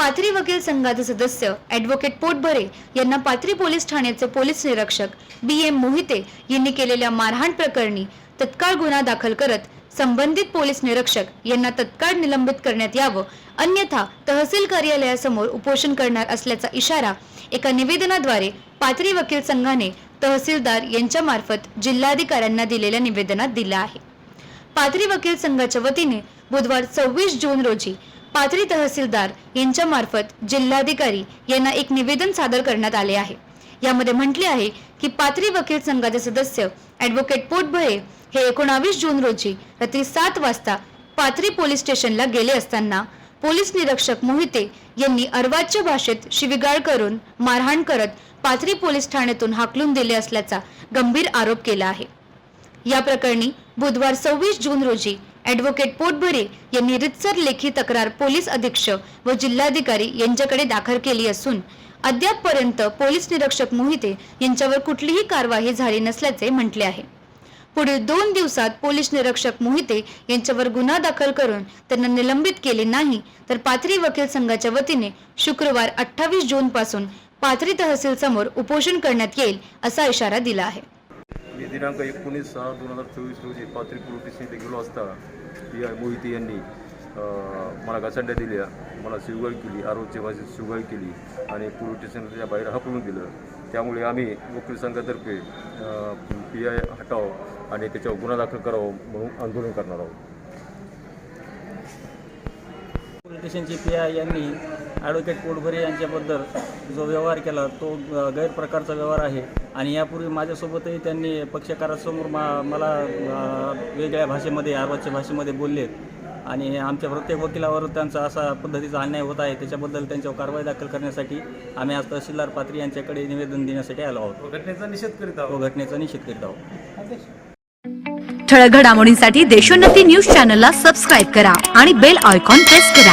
पाथरी वकील संघाचे सदस्य ॲडव्होकेट पोटभरे यांना पाथरी पोलीस ठाण्याचे पोलीस निरीक्षक बी एम मोहिते यांनी केलेल्या मारहाण प्रकरणी तत्काळ गुन्हा दाखल करत संबंधित पोलीस निरीक्षक यांना तत्काळ निलंबित करण्यात यावं अन्यथा तहसील कार्यालयासमोर उपोषण करणार असल्याचा इशारा एका निवेदनाद्वारे पाथरी वकील संघाने तहसीलदार यांच्या मार्फत जिल्हाधिकाऱ्यांना दिलेल्या निवेदनात दिला आहे. पाथरी वकील संघाच्या वतीने बुधवार सव्वीस जून रोजी पाथरी तहसीलदार यांच्या मार्फत जिल्हाधिकारी यांना एक निवेदन सादर करण्यात आले आहे. यामध्ये म्हटले आहे की पाथरी वकील संघाचे सदस्य ॲडव्होकेट पोटभये हे एकोणावीस जून रोजी रात्री सात वाजता पाथरी पोलीस स्टेशनला गेले असताना पोलीस निरीक्षक मोहिते यांनी अर्वाच्य भाषेत शिविगाळ करून मारहाण करत पाथरी पोलीस ठाण्यातून हाकलून दिले असल्याचा गंभीर आरोप केला आहे. या प्रकरणी बुधवार सव्वीस जून रोजी ॲडव्होकेट पोटभरे यांनी रितसर लेखी तक्रार पोलीस अधीक्षक व जिल्हाधिकारी यांच्याकडे दाखल केली असून अद्यापपर्यंत पोलीस निरीक्षक मोहिते यांच्यावर कुठलीही कारवाई झाली नसल्याचे म्हटले आहे. पुढील दोन दिवसात पोलीस निरीक्षक मोहिते यांच्यावर गुन्हा दाखल करून त्यांना निलंबित केले नाही तर पाथरी वकील संघाच्या वतीने शुक्रवार अठ्ठावीस जून पासून पाथरी तहसील समोर उपोषण करण्यात येईल असा इशारा दिला आहे. मी दिनांक एकोणीस सहा दोन हजार चोवीस रोजी पात्री पोलीस इथे गेलो असता पी आय मोहिते यांनी मला घसंड्या दिल्या मला शिवगाळ केली आरोग्य भाषेत शिवगाळ केली आणि पोलीस स्टेशनच्या बाहेर हकलून दिलं. त्यामुळे आम्ही वकील संघातर्फे पी आय हटाव आणि त्याच्यावर गुन्हा दाखल करावं म्हणून आंदोलन करणार आहोत. पोलीस स्टेशनचे पी आय यांनी ॲडव्होकेट पोटभरे यांच्याबद्दल जो व्यवहार केला तो गैरप्रकारचा व्यवहार आहे. आणि यापूर्वी माझ्यासोबतही त्यांनी पक्षकारासमोर मा मला वेगळ्या भाषेमध्ये आरवाच्या भाषेमध्ये बोललेत आणि आमच्या प्रत्येक वकिलावर त्यांचा असा पद्धतीचा अन्याय होत आहे. त्याच्याबद्दल त्यांच्यावर कारवाई दाखल करण्यासाठी आम्ही आज तहसीलदार पात्री यांच्याकडे निवेदन देण्यासाठी आलो आहोत. घटनेचा निषेध करीत आहोत. व घटनेचा निषेध करीत आहोत. ठळक घडामोडींसाठी देशोन्नती न्यूज चॅनलला सबस्क्राईब करा आणि बेल आयकॉन प्रेस करा.